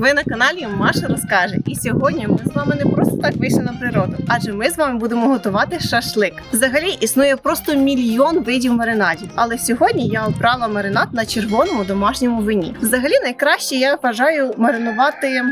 Ви на каналі Маша розкаже. І сьогодні ми з вами не просто так вийшли на природу, адже ми з вами будемо готувати шашлик. Взагалі існує просто мільйон видів маринадів. Але сьогодні я обрала маринад на червоному домашньому вині. Взагалі найкраще я вважаю маринувати.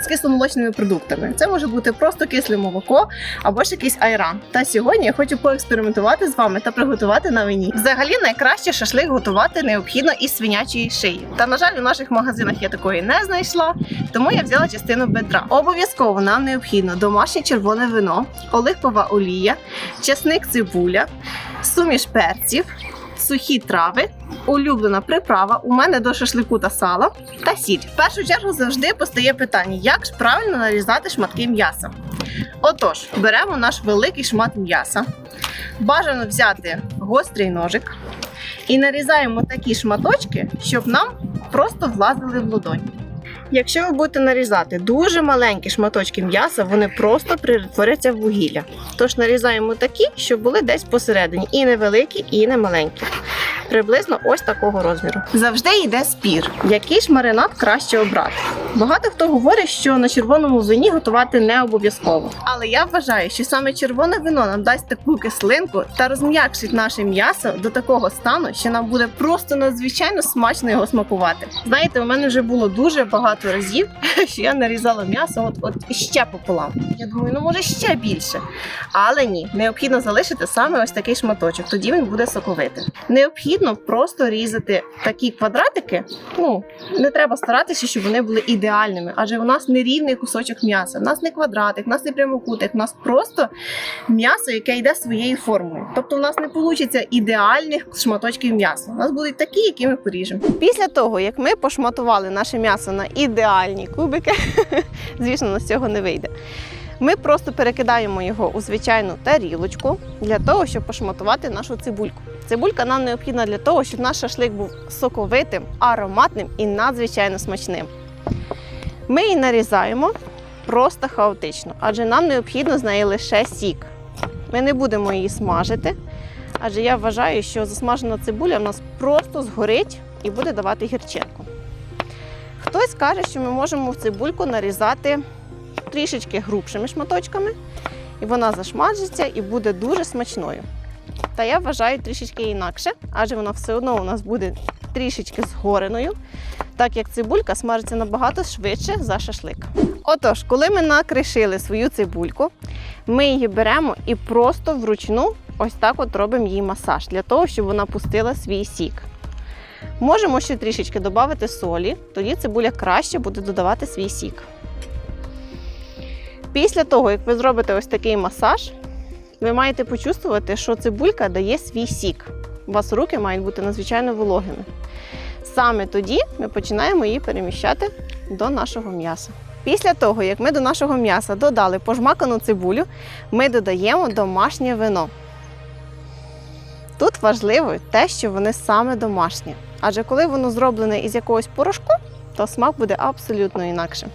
З кисломолочними продуктами це може бути просто кисле молоко або ж якийсь айран. Та сьогодні я хочу поекспериментувати з вами та приготувати на вині. Взагалі найкраще шашлик готувати необхідно із свинячої шиї. Та на жаль, у наших магазинах я такої не знайшла, тому я взяла частину бедра. Обов'язково нам необхідно домашнє червоне вино, оливкова олія, часник цибуля, суміш перців. Сухі трави, улюблена приправа у мене до шашлику та сала та сіль. В першу чергу завжди постає питання, як ж правильно нарізати шматки м'яса. Отож, беремо наш великий шмат м'яса. Бажано взяти гострий ножик і нарізаємо такі шматочки, щоб нам просто влазили в ладонь. Якщо ви будете нарізати дуже маленькі шматочки м'яса, вони просто перетворяться в вугілля. Тож нарізаємо такі, щоб були десь посередині, і невеликі, і не маленькі. Приблизно ось такого розміру. Завжди йде спір, який ж маринад краще обрати. Багато хто говорить, що на червоному вині готувати не обов'язково. Але я вважаю, що саме червоне вино нам дасть таку кислинку та розм'якшить наше м'ясо до такого стану, що нам буде просто надзвичайно смачно його смакувати. Знаєте, у мене вже було дуже багато разів, що я нарізала м'ясо от, от ще пополам. Я думаю, ну може ще більше. Але ні, необхідно залишити саме ось такий шматочок, тоді він буде соковитим. Необхідно просто різати такі квадратики. Ну не треба старатися, щоб вони були ідеальними, адже у нас не рівний кусочок м'яса. У нас не квадратик, у нас не прямокутик, у нас просто м'ясо, яке йде своєю формою. Тобто, у нас не вийде ідеальних шматочків м'яса. У нас будуть такі, які ми поріжемо. Після того, як ми пошматували наше м'ясо на ідеальні кубики, звісно, у нас цього не вийде. Ми просто перекидаємо його у звичайну тарілочку для того, щоб пошматувати нашу цибульку. Цибулька нам необхідна для того, щоб наш шашлик був соковитим, ароматним і надзвичайно смачним. Ми її нарізаємо просто хаотично, адже нам необхідно з неї лише сік. Ми не будемо її смажити, адже я вважаю, що засмажена цибуля в нас просто згорить і буде давати гірчинку. Хтось каже, що ми можемо в цибульку нарізати трішечки грубшими шматочками, і вона зашмажиться і буде дуже смачною. Та я вважаю трішечки інакше, адже вона все одно у нас буде трішечки згореною, так як цибулька смажиться набагато швидше за шашлик. Отож, коли ми накришили свою цибульку, ми її беремо і просто вручну ось так от робимо їй масаж, для того, щоб вона пустила свій сік. Можемо ще трішечки додати солі, тоді цибуля краще буде додавати свій сік. Після того, як ви зробите ось такий масаж, ви маєте почувствувати, що цибулька дає свій сік. У вас руки мають бути надзвичайно вологими. Саме тоді ми починаємо її переміщати до нашого м'яса. Після того, як ми до нашого м'яса додали пожмакану цибулю, ми додаємо домашнє вино. Тут важливо те, що вони саме домашні. Адже коли воно зроблене із якогось порошку, то смак буде абсолютно інакшим.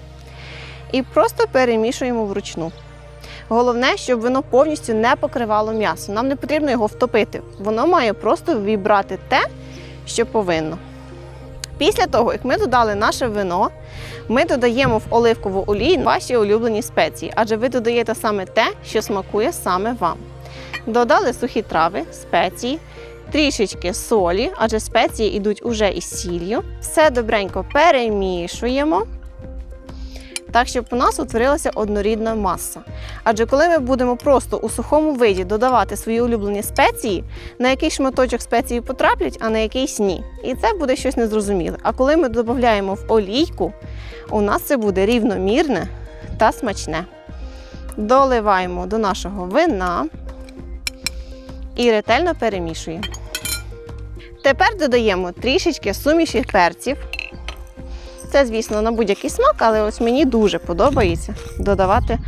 І просто перемішуємо вручну. Головне, щоб воно повністю не покривало м'ясо. Нам не потрібно його втопити. Воно має просто вібрати те, що повинно. Після того, як ми додали наше вино, ми додаємо в оливкову олію ваші улюблені спеції, адже ви додаєте саме те, що смакує саме вам. Додали сухі трави, спеції, трішечки солі, адже спеції йдуть уже із сіллю. Все добренько перемішуємо. Так, щоб у нас утворилася однорідна маса. Адже коли ми будемо просто у сухому виді додавати свої улюблені спеції, на якийсь шматочок спеції потраплять, а на якийсь ні. І це буде щось незрозуміле. А коли ми додаємо в олійку, у нас це буде рівномірне та смачне. Доливаємо до нашого вина і ретельно перемішуємо. Тепер додаємо трішечки суміші перців. Це, звісно, на будь-який смак, але ось мені дуже подобається додавати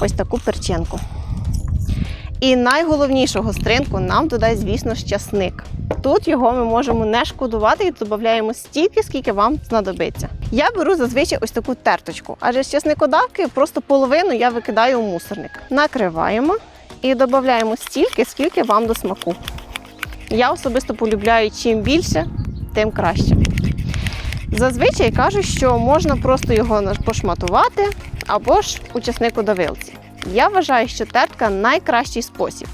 ось таку перчинку. І найголовнішу гостринку нам додасть, звісно, ж, часник. Тут його ми можемо не шкодувати і додаємо стільки, скільки вам знадобиться. Я беру зазвичай ось таку терточку, адже з часникодавки просто половину я викидаю у мусорник. Накриваємо і додаємо стільки, скільки вам до смаку. Я особисто полюбляю чим більше, тим краще. Зазвичай кажуть, що можна просто його пошматувати або ж у часнику давилці. Я вважаю, що тертка найкращий спосіб.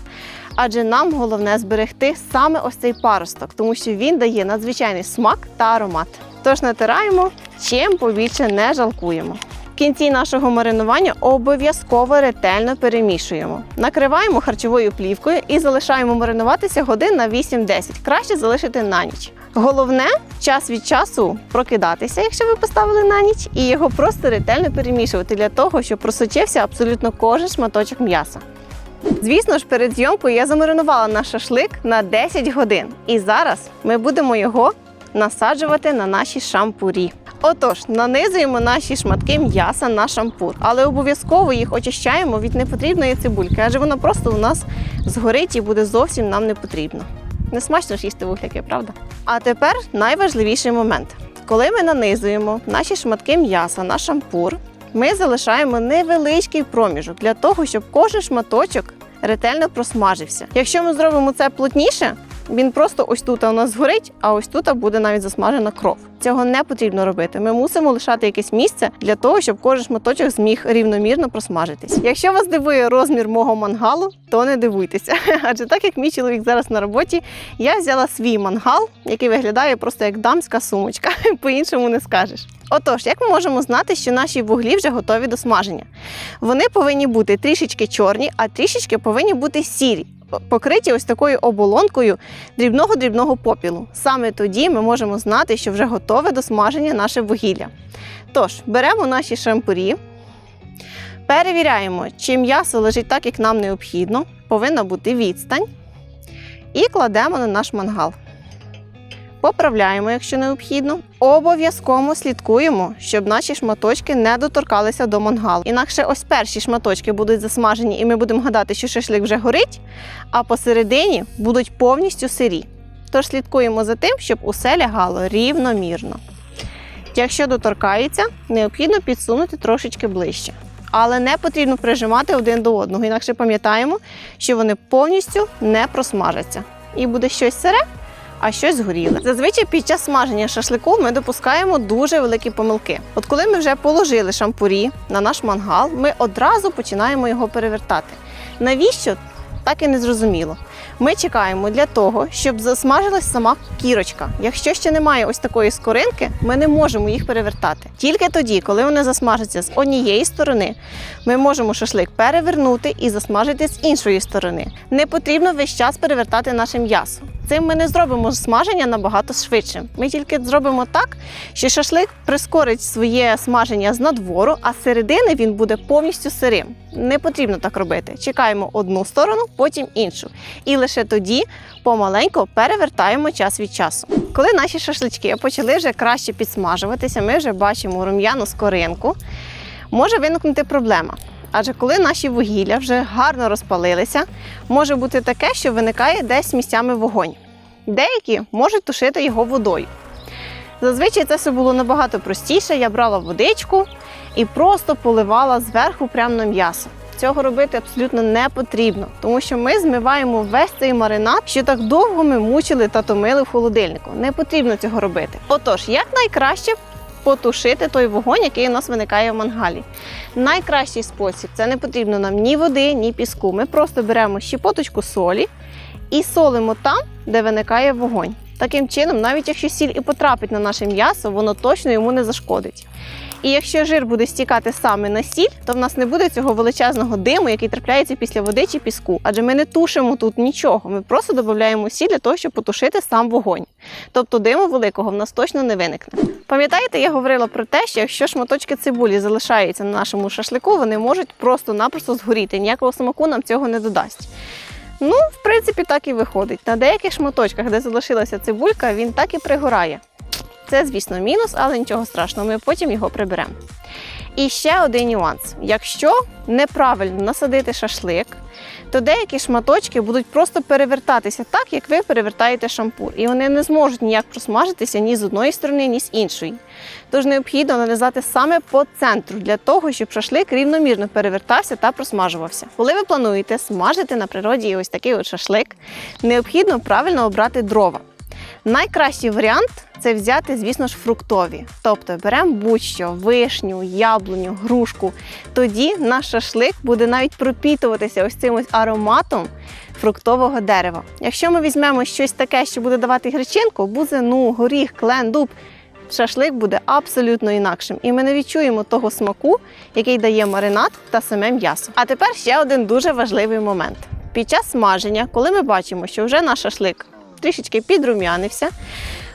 Адже нам головне зберегти саме ось цей паросток, тому що він дає надзвичайний смак та аромат. Тож натираємо, чим побільше не жалкуємо. В кінці нашого маринування обов'язково ретельно перемішуємо. Накриваємо харчовою плівкою і залишаємо маринуватися годин на 8-10. Краще залишити на ніч. Головне час від часу прокидатися, якщо ви поставили на ніч, і його просто ретельно перемішувати для того, щоб просочився абсолютно кожен шматочок м'яса. Звісно ж, перед зйомкою я замаринувала наш шашлик на 10 годин. І зараз ми будемо його насаджувати на наші шампурі. Отож, нанизуємо наші шматки м'яса на шампур, але обов'язково їх очищаємо від непотрібної цибульки, адже вона просто у нас згорить і буде зовсім нам не потрібно. Не смачно ж їсти вугляки, правда? А тепер найважливіший момент. Коли ми нанизуємо наші шматки м'яса на шампур, ми залишаємо невеличкий проміжок для того, щоб кожен шматочок ретельно просмажився. Якщо ми зробимо це плотніше, він просто ось тут у нас згорить, а ось тут буде навіть засмажена кров. Цього не потрібно робити. Ми мусимо лишати якесь місце для того, щоб кожен шматочок зміг рівномірно просмажитись. Якщо вас дивує розмір мого мангалу, то не дивуйтеся. Адже так як мій чоловік зараз на роботі, я взяла свій мангал, який виглядає просто як дамська сумочка. По-іншому не скажеш. Отож, як ми можемо знати, що наші вуглі вже готові до смаження? Вони повинні бути трішечки чорні, а трішечки повинні бути сірі. Покриті ось такою оболонкою дрібного-дрібного попілу. Саме тоді ми можемо знати, що вже готове до смаження наше вугілля. Тож, беремо наші шампурі, перевіряємо, чи м'ясо лежить так, як нам необхідно, повинна бути відстань, і кладемо на наш мангал. Поправляємо, якщо необхідно. Обов'язково слідкуємо, щоб наші шматочки не доторкалися до мангалу. Інакше ось перші шматочки будуть засмажені, і ми будемо гадати, що шашлик вже горить, а посередині будуть повністю сирі. Тож слідкуємо за тим, щоб усе лягало рівномірно. Якщо доторкається, необхідно підсунути трошечки ближче. Але не потрібно прижимати один до одного, інакше пам'ятаємо, що вони повністю не просмажаться. І буде щось сире, а щось згоріле. Зазвичай під час смаження шашлику ми допускаємо дуже великі помилки. От коли ми вже положили шампурі на наш мангал, ми одразу починаємо його перевертати. Навіщо? Так і не зрозуміло. Ми чекаємо для того, щоб засмажилась сама кірочка. Якщо ще немає ось такої скоринки, ми не можемо їх перевертати. Тільки тоді, коли вони засмажаться з однієї сторони, ми можемо шашлик перевернути і засмажити з іншої сторони. Не потрібно весь час перевертати наше м'ясо. Цим ми не зробимо смаження набагато швидше. Ми тільки зробимо так, що шашлик прискорить своє смаження з надвору, а середини він буде повністю сирим. Не потрібно так робити. Чекаємо одну сторону, потім іншу. І лише тоді помаленьку перевертаємо час від часу. Коли наші шашлички почали вже краще підсмажуватися, ми вже бачимо рум'яну скоринку. Може виникнути проблема. Адже коли наші вугілля вже гарно розпалилися, може бути таке, що виникає десь місцями вогонь. Деякі можуть тушити його водою. Зазвичай це все було набагато простіше. Я брала водичку і просто поливала зверху прямо на м'ясо. Цього робити абсолютно не потрібно, тому що ми змиваємо весь цей маринад, що так довго ми мучили та томили в холодильнику. Не потрібно цього робити. Отож, як найкраще потушити той вогонь, який у нас виникає в мангалі. Найкращий спосіб це не потрібно нам ні води, ні піску. Ми просто беремо щепоточку солі і солимо там, де виникає вогонь. Таким чином, навіть якщо сіль і потрапить на наше м'ясо, воно точно йому не зашкодить. І якщо жир буде стікати саме на сіль, то в нас не буде цього величезного диму, який трапляється після води чи піску. Адже ми не тушимо тут нічого. Ми просто додаємо сіль для того, щоб потушити сам вогонь. Тобто диму великого в нас точно не виникне. Пам'ятаєте, я говорила про те, що якщо шматочки цибулі залишаються на нашому шашлику, вони можуть просто-напросто згоріти. Ніякого смаку нам цього не додасть. Ну, в принципі, так і виходить. На деяких шматочках, де залишилася цибулька, він так і пригорає. Це, звісно, мінус, але нічого страшного, ми потім його приберемо. І ще один нюанс: якщо неправильно насадити шашлик, то деякі шматочки будуть просто перевертатися так, як ви перевертаєте шампур, і вони не зможуть ніяк просмажитися ні з одної сторони, ні з іншої. Тож необхідно нанизати саме по центру для того, щоб шашлик рівномірно перевертався та просмажувався. Коли ви плануєте смажити на природі ось такий от шашлик, необхідно правильно обрати дрова. Найкращий варіант це взяти, звісно ж, фруктові. Тобто беремо будь-що, вишню, яблуню, грушку. Тоді наш шашлик буде навіть пропітуватися ось цим ось ароматом фруктового дерева. Якщо ми візьмемо щось таке, що буде давати гречинку, бузину, горіх, клен, дуб, шашлик буде абсолютно інакшим. І ми не відчуємо того смаку, який дає маринад та саме м'ясо. А тепер ще один дуже важливий момент. Під час смаження, коли ми бачимо, що вже наш шашлик трішечки підрум'янився,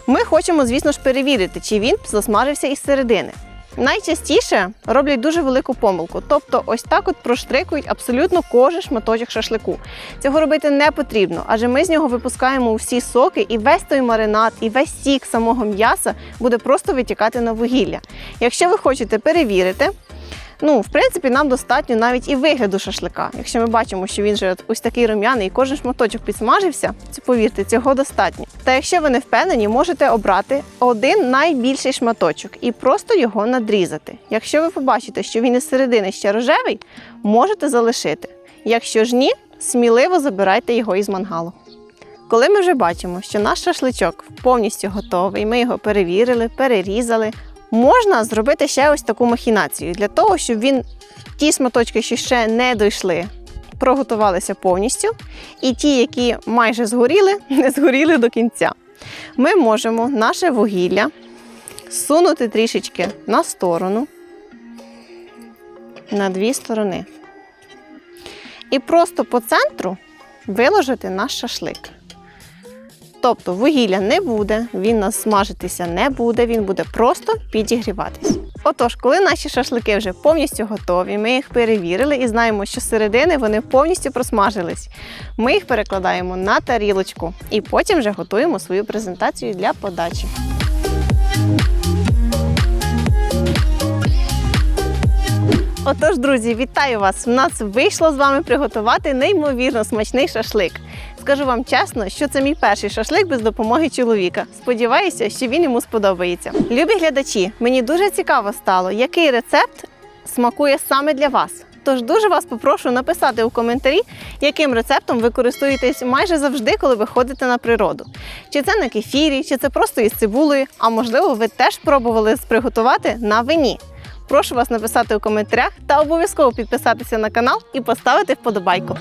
ми хочемо, звісно ж, перевірити, чи він засмажився із середини. Найчастіше роблять дуже велику помилку, тобто ось так от проштрикують абсолютно кожен шматочок шашлику. Цього робити не потрібно, адже ми з нього випускаємо всі соки, і весь той маринад, і весь сік самого м'яса буде просто витікати на вугілля. Якщо ви хочете перевірити, Ну, в принципі, нам достатньо навіть і вигляду шашлика. Якщо ми бачимо, що він же ось такий рум'яний і кожен шматочок підсмажився, повірте, цього достатньо. Та якщо ви не впевнені, можете обрати один найбільший шматочок і просто його надрізати. Якщо ви побачите, що він із середини ще рожевий, можете залишити. Якщо ж ні, сміливо забирайте його із мангалу. Коли ми вже бачимо, що наш шашличок повністю готовий, ми його перевірили, перерізали. Можна зробити ще ось таку махінацію для того, щоб він ті сматочки, що ще не дійшли, проготувалися повністю, і ті, які майже згоріли, не згоріли до кінця. Ми можемо наше вугілля сунути трішечки на сторону, на дві сторони. І просто по центру виложити наш шашлик. Тобто вугілля не буде, він нас смажитися не буде, він буде просто підігріватись. Отож, коли наші шашлики вже повністю готові, ми їх перевірили і знаємо, що середини вони повністю просмажились. Ми їх перекладаємо на тарілочку і потім вже готуємо свою презентацію для подачі. Отож, друзі, вітаю вас! У нас вийшло з вами приготувати неймовірно смачний шашлик. Скажу вам чесно, що це мій перший шашлик без допомоги чоловіка. Сподіваюся, що він йому сподобається. Любі глядачі, мені дуже цікаво стало, який рецепт смакує саме для вас. Тож дуже вас попрошу написати у коментарі, яким рецептом ви користуєтесь майже завжди, коли ви ходите на природу. Чи це на кефірі, чи це просто із цибулею, а можливо, ви теж пробували приготувати на вині. Прошу вас написати у коментарях та обов'язково підписатися на канал і поставити вподобайку.